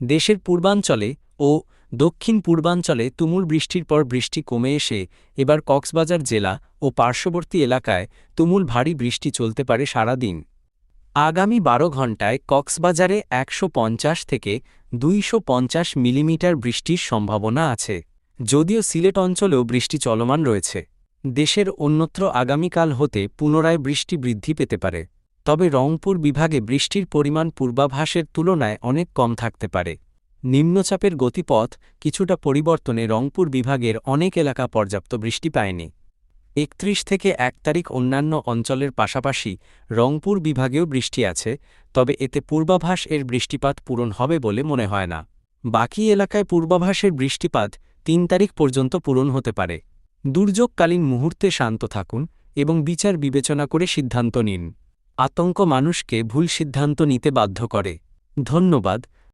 দেশের পূর্বাঞ্চলে ও দক্ষিণ পূর্বাঞ্চলে তুমুল বৃষ্টির পর বৃষ্টি কমে এসে এবার কক্সবাজার জেলা ও পার্শ্ববর্তী এলাকায় তুমুল ভারী বৃষ্টি চলতে পারে সারা দিন আগামী বারো ঘণ্টায় কক্সবাজারে একশো পঞ্চাশ থেকে দুইশ পঞ্চাশ মিলিমিটার বৃষ্টির সম্ভাবনা আছে। যদিও সিলেট অঞ্চলেও বৃষ্টি চলমান রয়েছে। দেশের অন্যত্র আগামীকাল হতে পুনরায় বৃষ্টি বৃদ্ধি পেতে পারে। তবে রংপুর বিভাগে বৃষ্টির পরিমাণ পূর্বাভাসের তুলনায় অনেক কম থাকতে পারে। নিম্নচাপের গতিপথ, কিছুটা পরিবর্তনে রংপুর বিভাগের অনেক এলাকা পর্যাপ্ত বৃষ্টি পায়নি। একত্রিশ থেকে এক তারিখ অন্যান্য অঞ্চলের পাশাপাশি রংপুর বিভাগেও বৃষ্টি আছে, তবে এতে পূর্বাভাস এর বৃষ্টিপাত পূরণ হবে বলে মনে হয় না। বাকি এলাকায় পূর্বাভাসের বৃষ্টিপাত তিন তারিখ পর্যন্ত পূরণ হতে পারে। দুর্যোগকালীন মুহূর্তে শান্ত থাকুন এবং বিচার বিবেচনা করে সিদ্ধান্ত নিন। আতঙ্ক মানুষকে ভুল সিদ্ধান্ত নিতে বাধ্য করে। ধন্যবাদ।